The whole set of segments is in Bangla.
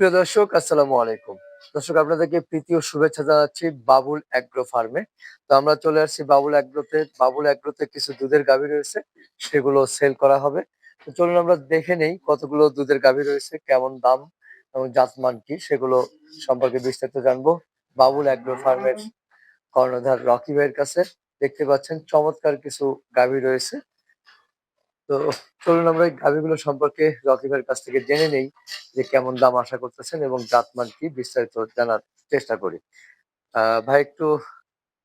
প্রিয় দর্শক, আসসালামু আলাইকুম। দর্শক, আপনাদেরকে প্রীতি ও শুভেচ্ছা জানাচ্ছি বাবুল অ্যাগ্রো ফার্মে। তো আমরা চলে আসছি বাবুল অ্যাগ্রোতে। বাবুল অ্যাগ্রোতে কিছু দুধের গাভী রয়েছে, সেগুলো সেল করা হবে। তো চলুন আমরা দেখে নেই কতগুলো দুধের গাভী রয়েছে, কেমন দাম এবং জাতমান কি, সেগুলো সম্পর্কে বিস্তারিত জানব। বাবুল অ্যাগ্রো ফার্মের কর্ণধার রকি ভাইয়ের কাছে দেখতে পাচ্ছেন, চমৎকার কিছু গাভী রয়েছে। তো চলুন আমরা এই গাভীগুলো সম্পর্কে রকি ভাইয়ের কাছ থেকে জেনে নেই যে কেমন দাম আশা করতেছেন এবং জাতমান কি বিস্তারিত জানার চেষ্টা করি। ভাই একটু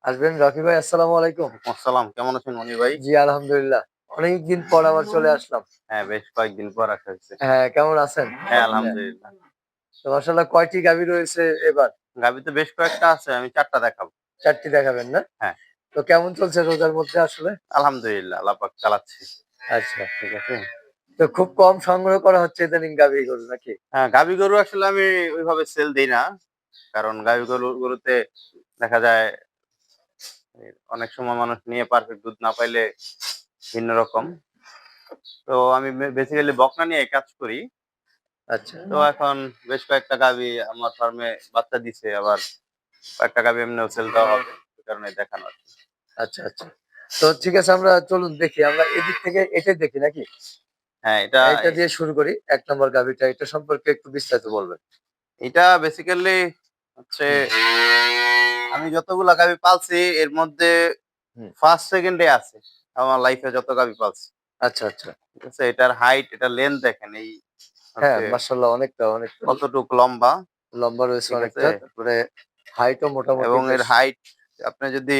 আসবেন? রকি ভাই আসসালামু আলাইকুম। আসসালাম কেমন আছেন মনি ভাই? জি আলহামদুলিল্লাহ। অনেকদিন পর আবার চলে আসলাম। হ্যাঁ বেশ কয়েকদিন পর আসা হয়েছে। হ্যাঁ কেমন আছেন? হ্যাঁ আলহামদুলিল্লাহ। তো মাসাল্লাহ কয়টি গাভী রয়েছে এবার? গাভি তো বেশ কয়েকটা আছে আমি চারটা দেখাবো। চারটি দেখাবেন না? হ্যাঁ। তো কেমন চলছে রোজার মধ্যে আসলে? আলহামদুলিল্লাহ আল্লাহ পাক চালাচ্ছি। আচ্ছা ঠিক আছে। তো খুব কম সংগ্রহ করা হচ্ছে ইদানিং গাভী গরু নাকি? হ্যাঁ গাভি গরু আসলে আমি ওইভাবে সেল দিই না। কারণ গাভি গরু গরুতে দেখা যায় অনেক সময় মানুষ নিয়ে পারফেক্ট দুধ না পাইলে ভিন্ন রকম। তো আমি বেসিক্যালি বকনা নিয়ে কাজ করি। আচ্ছা। তো এখন বেশ কয়েকটা গাভি আমার ফার্মে বাচ্চা দিছে আবার কয়েকটা গাভি এমনিও সেল দেওয়া হবে কারণে দেখানো আচ্ছা আচ্ছা। তো ঠিক আছে আমরা চলুন দেখি আমরা এদিক থেকে এটাই দেখি নাকি? হ্যাঁ এটা এটা দিয়ে শুরু করি এক নম্বর গাভিটা এটা সম্পর্কে একটু বিস্তারিত বলবেন। এটা বেসিক্যালি হচ্ছে আমি যতগুলা গাভি পালছি এর মধ্যে। ফার্স্ট সেকেন্ডে আছে আমার লাইফে যত গাভি পালছি। আচ্ছা আচ্ছা। ঠিক আছে এটার হাইট এটা লেন্থ দেখেন এই হ্যাঁ মার্শাল্লাহ অনেকটা অনেকটা। কতটুক লম্বা। লম্বা রয়েছে অনেকটা তারপরে হাইটও মোটামুটি এবং এর হাইট আপনি যদি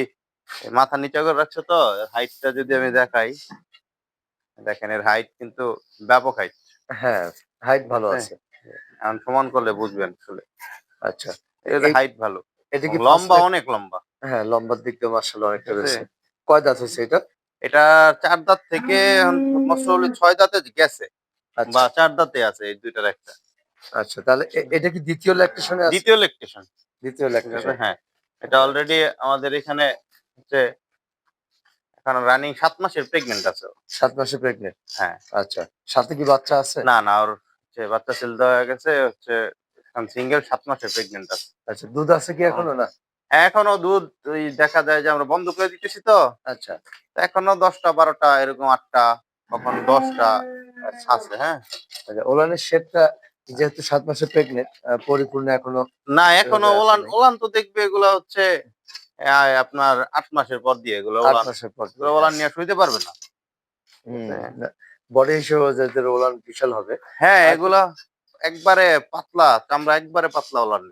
মাথা নিচে করে রাখছো তো হাইটটা যদি আমি দেখাই দেখেন এর হাইট কিন্তু ব্যাপক হাইট হ্যাঁ হাইট ভালো আছে। এখন সমান করলে বুঝবেন আসলে। আচ্ছা এর হাইট ভালো। এটা কি লম্বা অনেক লম্বা। হ্যাঁ লম্বার দিক দিয়ে মার্শাল্লাহ অনেকটা রয়েছে কয় দাঁত হয়েছে এটা? এটা চার দাঁত থেকে হলে ছয় দাঁতে গেছে। আচ্ছা। বা চার দাঁতে আছে এই দুইটার একটা। আচ্ছা তাহলে এটা কি দ্বিতীয় ল্যাকটেশনে আছে? দ্বিতীয় লেকটেশন দ্বিতীয় ল্যাকটেশন হ্যাঁ এটা অলরেডি আমাদের এখানে হচ্ছে এখন রানিং সাত মাসের প্রেগনেন্ট আছে সাত মাসে প্রেগনেন্ট হ্যাঁ। আচ্ছা। সাথে কি বাচ্চা আছে? না না ওর হচ্ছে বাচ্চা সেল দেওয়া গেছে হচ্ছে এখন সিঙ্গেল সাত মাসের প্রেগনেন্ট আছে। আচ্ছা দুধ আছে কি এখনও না? এখনও দুধ ওই দেখা যায় যে আমরা বন্ধ করে দিতেছি তো। আচ্ছা। এখনও দশটা বারোটা এরকম আটটা কখন দশটা আছে হ্যাঁ। আচ্ছা ওলানের শেপটা যেহেতু সাত মাসে প্রেগনেন্ট পরিপূর্ণ এখনও না এখনও ওলান ওলান তো দেখবে এগুলা হচ্ছে আপনার আট মাসের পর দিয়ে এগুলো মাসের পর ওলান নিয়ে শুইতে পারবে না। বডি হিসেবে যাদের ওলান বিশাল হবে। হ্যাঁ এগুলা একবারে পাতলা চামড়া একবারে পাতলা ওলান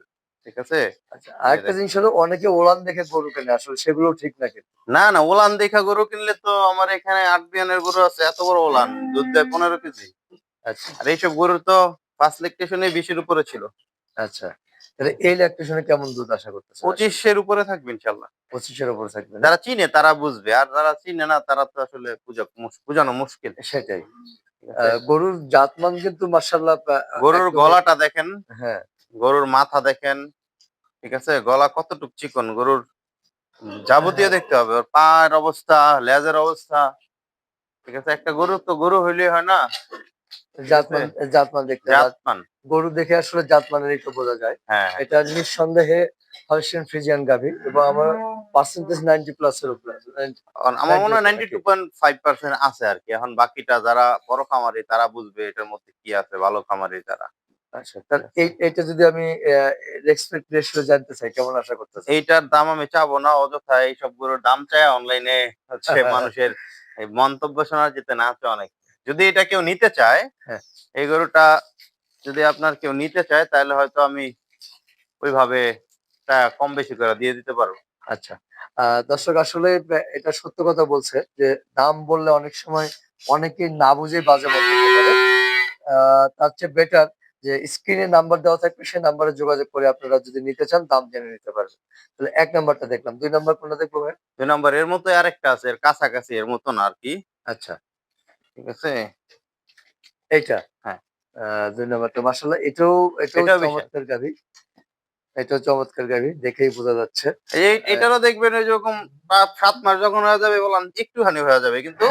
ঠিক আছে? আচ্ছা আরেকটা জিনিস হলো অনেকে ওলান দেখে গরু কেনে আসলে সেগুলো ঠিক না না না ওলান দেখা গরু কিনলে তো আমার এখানে আট বিয়ানের গরু আছে এত বড় ওলান দুধ দেয় পনেরো কেজি। আচ্ছা। আর এইসব গরু তো পাঁচ লেকটেশনে বিশের উপরে ছিল। আচ্ছা। তাহলে এই ল্যাকটেশনে কেমন দুধ আশা করতেছে পঁচিশের উপরে থাকবে ইনশাল্লাহ পঁচিশের উপর থাকবে। যারা চিনে তারা বুঝবে আর যারা চিনে না তারা তো আসলে বুঝানো মুশকিল। সেটাই। গরুর জাতমান কিন্তু মার্শাল্লাহ গরুর গলাটা দেখেন হ্যাঁ। গরুর মাথা দেখেন ঠিক আছে? গলা কতটুক চিকন গরুর যাবতীয় হ্যাঁ। দেখতে হবে। ওর পায়ের অবস্থা লেজের অবস্থা ঠিক আছে? একটা গরু তো গরু হইলে হয় না? জাতমান জাতমান দেখতে হয়। জাতমান। গরু দেখে আসলে জাতমানের একটু বোঝা যায়। হ্যাঁ এটা নিঃসন্দেহে হলস্টিয়ান ফ্রিজিয়ান গাভি এবং আমার পার্সেন্টেজ নাইনটি প্লাস এর উপরে আছে। 90 কারণ আমার মনে হয় 90 ninety two point five percent আছে আর কি। এখন বাকিটা যারা বড় খামারি তারা বুঝবে এটার মধ্যে কি আছে ভালো খামারি যারা। আচ্ছা তাহলে এই- এইটা যদি আমি এক্সপেক্ট রেশিও জানতে চাই কেমন আশা করতেছি এইটার দাম আমি চাবো না অযথা এইসব গরুর দাম চাই অনলাইনে হচ্ছে মানুষের মন্তব্য শোনা যেতে না আছে অনেক। যদি এটা কেউ নিতে চায় হ্যাঁ। এই গরুটা যদি আপনার কেউ নিতে চায় তাহলে হয়তো আমি ওইভাবে কম বেশি করে দিয়ে দিতে পারব। আচ্ছা। দর্শক আসলে এটা সত্য কথা বলছে যে দাম বললে অনেক সময় অনেকেই না বুঝে বাজে পারে। তার চেয়ে বেটার যে স্ক্রিনে নাম্বার দেওয়া থাকবে সেই নাম্বারে যোগাযোগ করে আপনারা যদি নিতে চান দাম জেনে নিতে পারবেন। তাহলে এক নাম্বারটা দেখলাম। দুই নাম্বার কোনটা দেখব ভাই? দুই নাম্বার এর মতো আরেকটা আছে এর কাছাকাছি এর মতন আর কি। আচ্ছা। ঠিক আছে। এইটা। হ্যাঁ। আহ, দুই নাম্বারটা মাসাল্লাহ এটাও এটাও। চমৎকার গাভি। এটাও চমৎকার গাভি দেখেই বোঝা যাচ্ছে। এই এটারও দেখবেন ওই পাঁচ সাত মাস যখন হয়ে যাবে বললাম একটুখানি হয়ে যাবে কিন্তু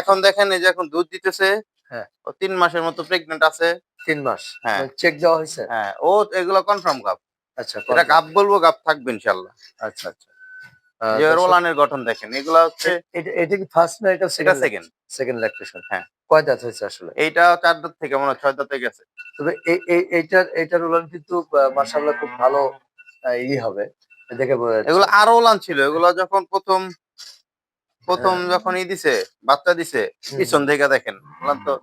এখন দেখেন এই যে এখন দুধ দিতেছে হ্যাঁ। ও তিন মাসের মতো প্রেগনেন্ট আছে। তিন মাস হ্যাঁ। চেক দেওয়া হয়েছে? হ্যাঁ ও এগুলো কনফার্ম গাপ আচ্ছা এটা confirm। বলব গাপ থাকবে ইনশাল্লাহ আচ্ছা আচ্ছা। রোলানের গঠন দেখেন এগুলা হচ্ছে এটা কি ফার্স্ট না এটা সেকেন্ড সেকেন্ড সেকেন্ড ল্যাকটেশন হ্যাঁ। কয় দাঁত হয়েছে আসলে? এইটা চার দাঁত থেকে মনে হয় ছয় দাঁতে গেছে। তবে এই এই এইটার এইটার উলান কিন্তু মার্শাল্লাহ খুব ভালো ই হবে। দেখে এগুলো আরও ওলান ছিল। এগুলো যখন প্রথম প্রথম হ্যাঁ। যখন ই দিছে বাচ্চা দিছে পিছন থেকে দেখেন ওলান তো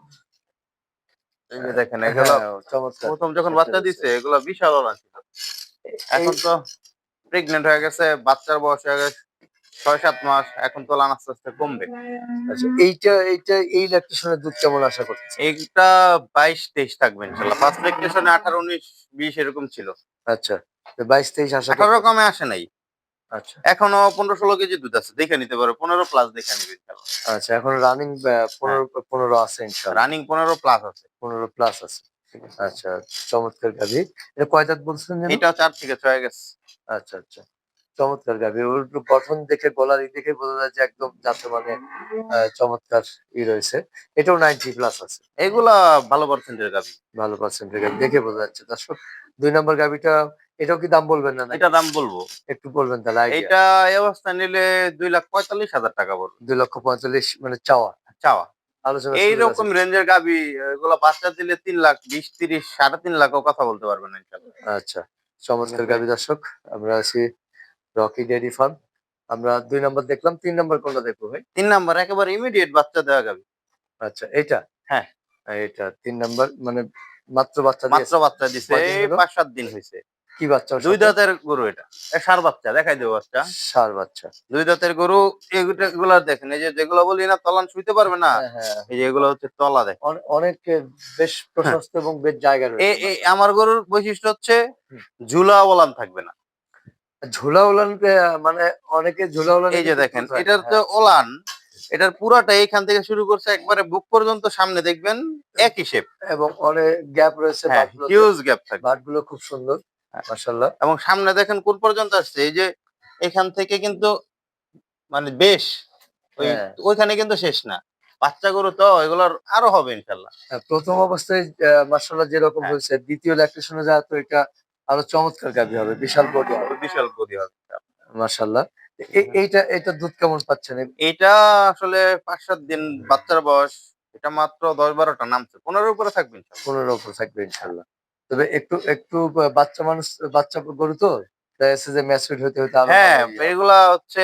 দেখেন এগুলো হ্যাঁ, প্রথম যখন বাচ্চা দিছে এগুলো বিশাল ওলান ছিল। এখন তো প্রেগনেন্ট হয়ে গেছে বাচ্চার বয়স হয়ে গেছে। ছয় সাত মাস এখন তো ওলান আস্তে আস্তে কমবে। আচ্ছা এইটা এইটা এই ল্যাকটেশনের দুধ কেমন আশা করতেছে এইটা বাইশ তেইশ থাকবে ইনশাল্লাহ। ফার্স্ট লেকটেশনে আঠারো উনিশ বিশ এরকম ছিল। আচ্ছা বাইশ তেইশ আশা আঠারো। কমে আসে নাই। আচ্ছা। এখনও পনেরো ষোলো কেজি দুধ আছে দেখে নিতে পারো। পনেরো প্লাস দেখে নিবে আচ্ছা এখন রানিং পনেরো পনেরো আছে ইনশাল্লাহ। রানিং পনেরো প্লাস আছে। পনেরো প্লাস আছে। আচ্ছা চমৎকার গাভি। এটা কয় দাঁত বলছেন যেন? এটাও চার থেকে ছয় গেছে। আচ্ছা আচ্ছা। চমৎকার গাভি ওর গঠন দেখে গলার ই দেখে বোঝা যায় যে একদম যাতে মানে চমৎকার ই রয়েছে। এটাও নাইনটি প্লাস আছে। এগুলা ভালো পার্সেন্টের গাবি। ভালো পার্সেন্টের গাভি দেখে বোঝা যাচ্ছে। দর্শক দুই নম্বর গাভিটা এটাও কি দাম বলবেন না এটা দাম বলব। একটু বলবেন তাহলে এটা এই অবস্থা নিলে দুই লাখ পঁয়তাল্লিশ হাজার টাকা পড়বে। দুই লক্ষ পঁয়তাল্লিশ মানে চাওয়া। চাওয়া। এইরকম। রেঞ্জের গাবি এগুলো বাচ্চা দিলে তিন লাখ বিশ তিরিশ সাড়ে তিন লাখও কথা বলতে পারবেন আচ্ছা চমৎকার গাবি দর্শক আমরা আছি রকি ডেয়ারি ফার্ম। আমরা দুই নম্বর দেখলাম তিন নম্বর কোনটা দেখব ভাই? তিন নাম্বার একেবারে ইমিডিয়েট বাচ্চা দেওয়া যাবে আচ্ছা এটা হ্যাঁ। এটা তিন নম্বর মানে মাত্র বাচ্চা মাত্র বাচ্চা দিছে পাঁচ সাত দিন হয়েছে। কি বাচ্চা দুই দাঁতের গরু এটা। এ সার বাচ্চা দেখাই দেবো বাচ্চা। সার বাচ্চা। দুই দাঁতের গরু এগুলা দেখেন এই যে যেগুলো বলি না তলান শুইতে পারবে না। হ্যাঁ, হ্যাঁ। এই যে এগুলো হচ্ছে তলা দেখ অনেক বেশ প্রশস্ত এবং বেশ জায়গা রয়েছে। আমার গরুর বৈশিষ্ট্য হচ্ছে। ঝুলা ওলান থাকবে না। ঝোলা উলান মানে অনেকে ঝোলা উলান এই যে দেখেন এটার তো ওলান এটার পুরাটা এইখান থেকে শুরু করছে একবারে বুক পর্যন্ত সামনে দেখবেন একই শেপ এবং অনেক গ্যাপ রয়েছে হ্যাঁ হিউজ গ্যাপ থাকবে বাটগুলো খুব সুন্দর মাশাল্লাহ এবং সামনে দেখেন কোন পর্যন্ত আসছে এই যে এখান থেকে কিন্তু মানে বেশ হ্যাঁ। ওইখানে কিন্তু শেষ না। বাচ্চা গরু তো এগুলোর আরও হবে ইনশাল্লাহ হ্যাঁ, প্রথম অবস্থায় মার্শাল্লাহ যেরকম হ্যাঁ। হয়েছে দ্বিতীয় ল্যাকটেশনে যায় তো এটা আরও চমৎকার গাভি হবে বিশাল বডি হবে। বিশাল গদি হবে। মার্শাল্লাহ এইটা এটা দুধ কেমন পাচ্ছেন? এটা আসলে পাঁচ সাত দিন বাচ্চার বয়স এটা মাত্র দশ বারোটা নামছে। পনেরো উপরে থাকবে পনেরো উপরে থাকবে ইনশাল্লাহ তবে একটু একটু বাচ্চা মানুষ বাচ্চা গরু তো যে হতে হ্যাঁ। এগুলা হচ্ছে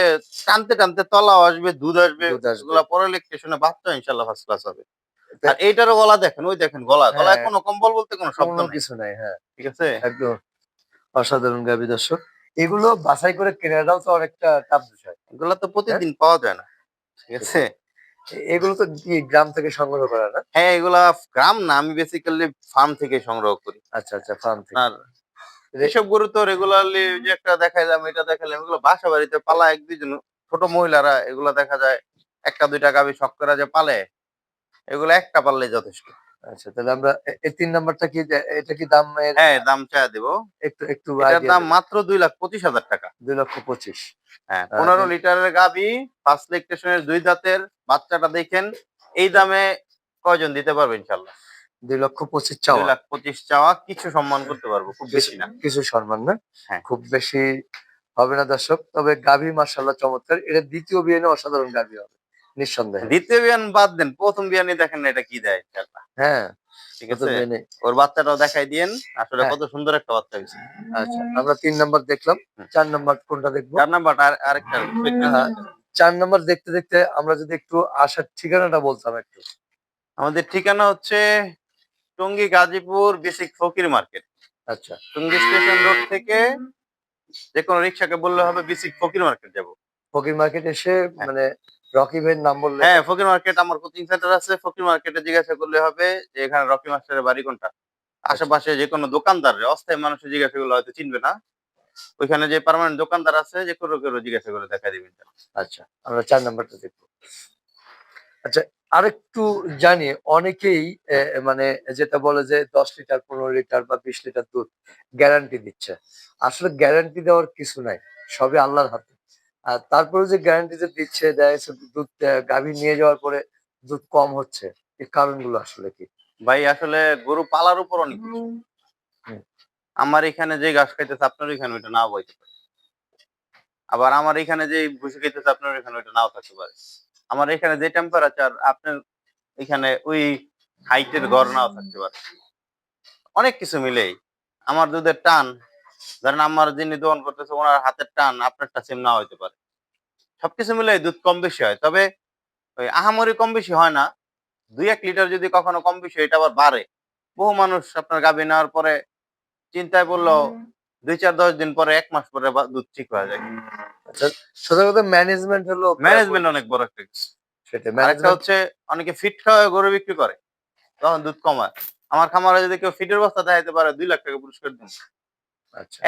টানতে টানতে আসবে দুধ আসবে। এগুলা পরে বাচ্চা ইনশাল্লাহ ফার্স্ট ক্লাস হবে। আর এইটারও গলা দেখেন ওই দেখেন গলা। গলায় হ্যাঁ। কোনো কম্বল বলতে কোনো শব্দ কিছু নাই হ্যাঁ। ঠিক আছে? একদম। অসাধারণ গাভি দর্শক। এগুলো বাছাই করে কেনাটাও তো অনেকটা টাফ বিষয়। এগুলা তো প্রতিদিন পাওয়া যায় না। ঠিক আছে? এগুলো তো গ্রাম থেকে সংগ্রহ করা না? হ্যাঁ এগুলা গ্রাম না আমি বেসিক্যালি ফার্ম থেকে সংগ্রহ করি। আচ্ছা আচ্ছা ফার্ম থেকে। আর এসব গরু তো রেগুলারলি যে একটা দেখাইলাম এটা দেখাইলাম এগুলো বাসা বাড়িতে পালা এক দুইজন ছোট মহিলারা এগুলো দেখা যায় একটা দুইটা গাভি শখ করে যে পালে এগুলো একটা পাললে যথেষ্ট। আচ্ছা তাহলে আমরা এই তিন নাম্বারটা কি এটা কি দাম হ্যাঁ দাম চাই দেবো। একটু একটু এটার দাম মাত্র দুই লাখ পঁচিশ হাজার টাকা। দুই লক্ষ পঁচিশ। হ্যাঁ পনেরো। লিটারের গাভি ফার্স্ট লেকটেশনের দুই দাঁতের বাচ্চাটা দেখেন এই দামে কয়জন দিতে পারবে ইনশাল্লাহ দুই লক্ষ পঁচিশ দুই চাওয়া লাখ পঁচিশ চাওয়া কিছু সম্মান করতে পারব খুব বেশি না। কিছু সম্মান না? হ্যাঁ। খুব বেশি হবে না দর্শক তবে গাভী মার্শাল্লাহ চমৎকার। এটা দ্বিতীয় বিয়ে অসাধারণ গাভী হবে। নিঃসন্দেহে। দ্বিতীয় বিয়ান বাদ দেন প্রথম বিয়ানি দেখেন না এটা কি দেয় হ্যাঁ ঠিক আছে? ওর বাচ্চাটাও দেখাই দিয়েন আসলে হ্যাঁ। কত সুন্দর একটা বাচ্চা হয়েছে। আচ্ছা আমরা তিন নাম্বার দেখলাম চার নাম্বার কোনটা দেখব? চার নাম্বার আর আরেকটা হ্যাঁ, চার নাম্বার দেখতে দেখতে আমরা যদি একটু আসার ঠিকানাটা বলতাম একটু। আমাদের ঠিকানা হচ্ছে টঙ্গী গাজীপুর বেসিক ফকির মার্কেট। আচ্ছা। টঙ্গী স্টেশন রোড থেকে যে কোনো রিক্সাকে বললে হবে বেসিক ফকির মার্কেট যাব। ফকির মার্কেট এসে হ্যাঁ। মানে রকি ভাইয়ের নাম বললে হ্যাঁ ফকির মার্কেট আমার কোচিং সেন্টার আছে। ফকির মার্কেটে জিজ্ঞাসা করলে হবে যে এখানে রকি মাস্টারের বাড়ি কোনটা? আশেপাশে যে কোনো দোকানদার অস্থায়ী মানুষের জিজ্ঞাসা করলে হয়তো চিনবে না। ওইখানে যে পার্মানেন্ট দোকানদার আছে যে কোনো কেউ জিজ্ঞাসা করে দেখা দিবেন আচ্ছা। আমরা চার নাম্বারটা দেখব। আচ্ছা আরেকটু জানি অনেকেই মানে যেটা বলে যে দশ লিটার পনেরো লিটার বা বিশ লিটার দুধ গ্যারান্টি দিচ্ছে। আসলে গ্যারান্টি দেওয়ার কিছু নাই সবই আল্লাহর হাতে। আর তারপরে যে গ্যারান্টি যে দিচ্ছে দেয় দুধ গাভী নিয়ে যাওয়ার পরে দুধ কম হচ্ছে। এর কারণগুলো আসলে কি? ভাই আসলে গরু পালার উপর অনেক আমার এখানে যে ঘাস খাইতেছে আপনার এখানে ওইটা নাও বইতে পারে। আবার আমার এখানে যে ভুসি খাইতেছে আপনার এখানে ওইটা নাও থাকতে পারে। আমার এখানে যে টেম্পারেচার আপনার এখানে ওই হাইটের ঘর নাও থাকতে পারে। অনেক কিছু মিলেই। আমার দুধের টান ধরেন আমার যিনি দোহন করতেছে ওনার হাতের টান আপনারটা সেম না হইতে পারে। সবকিছু মিলে দুধ কম বেশি হয়। তবে ওই আহামরি কম বেশি হয় না। দুই এক লিটার যদি কখনো কম বেশি হয়, এটা আবার বাড়ে। বহু মানুষ আপনার গাভী নেওয়ার পরে চিন্তায় বলল দুই চার দশ দিন পরে এক মাস পরে বা- দুধ ঠিক হয়ে যায়। আচ্ছা সোজা কথা ম্যানেজমেন্ট হলো ম্যানেজমেন্ট অনেক বড় একটা সেটা ম্যানেজমেন্ট হচ্ছে অনেকে ফিট খাওয়ায় গরু বিক্রি করে। তখন দুধ কমায় আমার খামারে যদি কেউ ফিটের বস্তা দেখাইতে পারে দুই লাখ টাকা পুরস্কার দিন আচ্ছা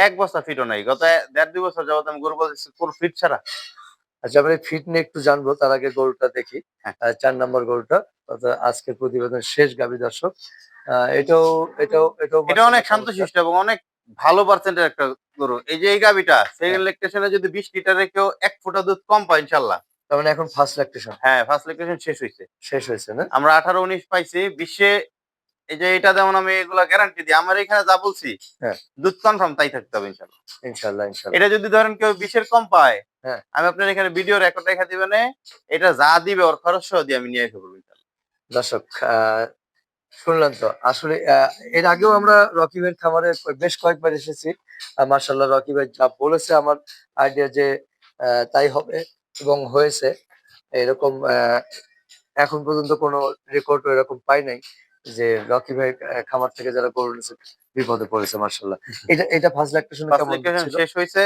এক বস্তা ফিটও নাই। গত দেড় দুই বছর যাবত আমি গরু বলছি পুরো ফিট ছাড়া। আচ্ছা আমরা ফিট নিয়ে একটু জানব তার আগে গরুটা দেখি। হ্যাঁ। চার নম্বর গরুটা আজকের প্রতিবেদন শেষ গাভী দর্শক। এটাও এটাও এটাও এটা অনেক শান্তশিষ্ট এবং অনেক ভালো পার্সেন্টের একটা গরু। এই যে এই গাভিটা সেই হ্যাঁ। ইলেকট্রেশনে যদি বিশ লিটারে কেউ এক ফুটা দুধ কম পায় ইনশাল্লাহ তার মানে এখন ফার্স্ট ল্যাকটেশন হ্যাঁ ফার্স্ট ইলেকট্রেশন শেষ হয়েছে শেষ হয়েছে না? আমরা আঠারো উনিশ পাইছি বিশ্বে এই যে এটা যেমন আমি এগুলা গ্যারান্টি দিই আমার এখানে যা বলছি হ্যাঁ। দুধ কনফার্ম তাই থাকতে হবে ইনশাল্লাহ ইনশাল্লাহ ইনশাল্লাহ এটা যদি ধরেন কেউ বিশের কম পায় হ্যাঁ। আমি আপনার এখানে ভিডিও রেকর্ড রেখে দিবেন এটা যা দিবে ওর খরচ সহ দিয়ে আমি নিয়ে ইনশাল্লাহ। দর্শক আহ, শুনলেন তো আসলে এর আগেও আমরা রকি ভাইয়ের খামারে বেশ কয়েকবার এসেছি মার্শাল্লাহ রকি ভাই যা বলেছে আমার আইডিয়া যে তাই হবে এবং হয়েছে এরকম আহ, এখন পর্যন্ত কোনো রেকর্ড এরকম পাই নাই যে রকি ভাই খামার থেকে যারা গরু নিয়েছে বিপদে পড়েছে মার্শাল্লাহ এটা এটা ফার্স্ট কেমন শেষ হয়েছে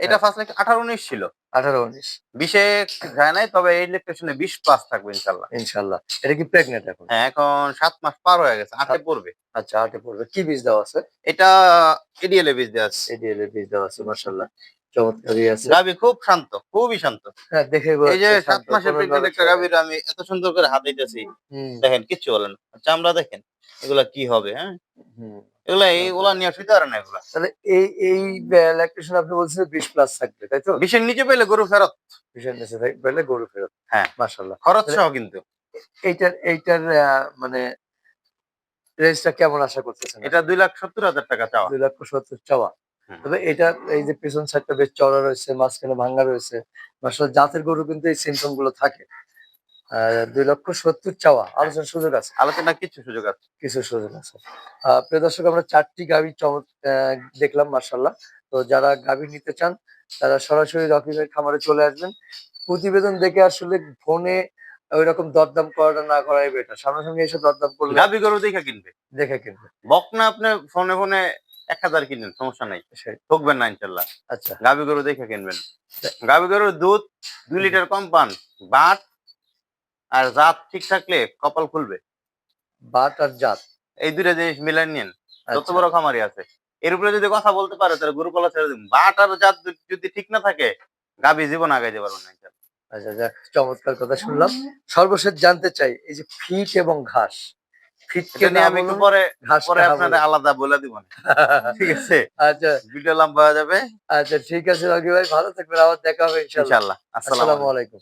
এটা হ্যাঁ। ফার্স্ট ইলেকট্রেশন আঠারো উনিশ ছিল। আঠারো উনিশ। বিশে যায় নাই তবে এই ইলেকট্রেশনে বিশ প্লাস থাকবে ইনশাল্লাহ ইনশাল্লাহ এটা কি প্রেগনেন্ট এখন? হ্যাঁ এখন সাত মাস পার হয়ে গেছে আটে পড়বে। আচ্ছা আটে পড়বে। কি বীজ দেওয়া আছে? এটা এডিএলএ বীজ দেওয়া আছে। এডিএল এর বীজ দেওয়া আছে মার্শাল্লাহ চমৎকারই আছে গাভি খুব শান্ত খুবই শান্ত। হ্যাঁ দেখে এই যে সাত মাসের প্রেগনেন্ট একটা আমি এত সুন্দর করে হাত দিতেছি। দেখেন কিচ্ছু বলেন চামড়া দেখেন এগুলা কি হবে হ্যাঁ? এগুলা এইগুলা নিয়ে শুইতে পারে না এগুলা। তাহলে এই এই ল্যাকটেশন আপনি বলছেন বিশ প্লাস থাকবে তাই তো? বিশের নিচে পেলে গরু ফেরত। বিশের নিচে পেলে গরু ফেরত। হ্যাঁ। মাশাল্লাহ খরচ সহ কিন্তু। এইটার এইটার মানে রেঞ্জটা কেমন আশা করতেছেন? এটা দুই লাখ সত্তর হাজার টাকা চাওয়া। দুই লক্ষ সত্তর চাওয়া। তবে এটা এই যে পেছন সাইডটা বেশ চড়া রয়েছে মাঝখানে ভাঙ্গা রয়েছে মাসাল জাতের গরু কিন্তু এই সিমটমগুলো থাকে। দুই লক্ষ সত্তর চাওয়া আলোচনার সুযোগ আছে? আলোচনা কিছু সুযোগ আছে? কিছু সুযোগ আছে। প্রিয় দর্শক আমরা চারটি গাভী আহ, দেখলাম মার্শাল্লাহ তো যারা গাভী নিতে চান তারা সরাসরি রকিবের খামারে চলে আসবেন। প্রতিবেদন দেখে আসলে ফোনে ওই রকম দরদাম করাটা না করাই বেটার সামনাসামনি এসে দরদাম করলে গাভি গরু দেখে কিনবে? দেখে কিনবে। বক না আপনি ফোনে ফোনে এক হাজার কিনেন সমস্যা নাই। ঠকবেন না ইনশাল্লাহ। আচ্ছা। গাভি গরু দেখে কিনবেন। গাভি গরুর দুধ দুই লিটার কম পান। বাট আর জাত ঠিক থাকলে কপাল খুলবে। বাট আর জাত। এই দুইটা জিনিস মিলাই নিন যত আচ্ছা, বড় খামারি আছে। এর উপরে যদি কথা বলতে পারে তাহলে গরু কলা ছেড়ে দিন। বাট আর জাত যদি ঠিক না থাকে গাভি জীবন আগাইতে পারব না। আচ্ছা যাক, চমৎকার কথা শুনলাম। সর্বশেষ জানতে চাই এই যে ফিট এবং ঘাস ফিট নিয়ে আমি একটু পরে ঘাস পরে আপনাদের আলাদা বলে দিব ঠিক আছে? আচ্ছা। ভিডিও লম্বা হয়ে যাবে। আচ্ছা ঠিক আছে রকি ভাই। ভালো থাকবেন। আবার দেখা হবে ইনশাল্লাহ আসসালামু আলাইকুম।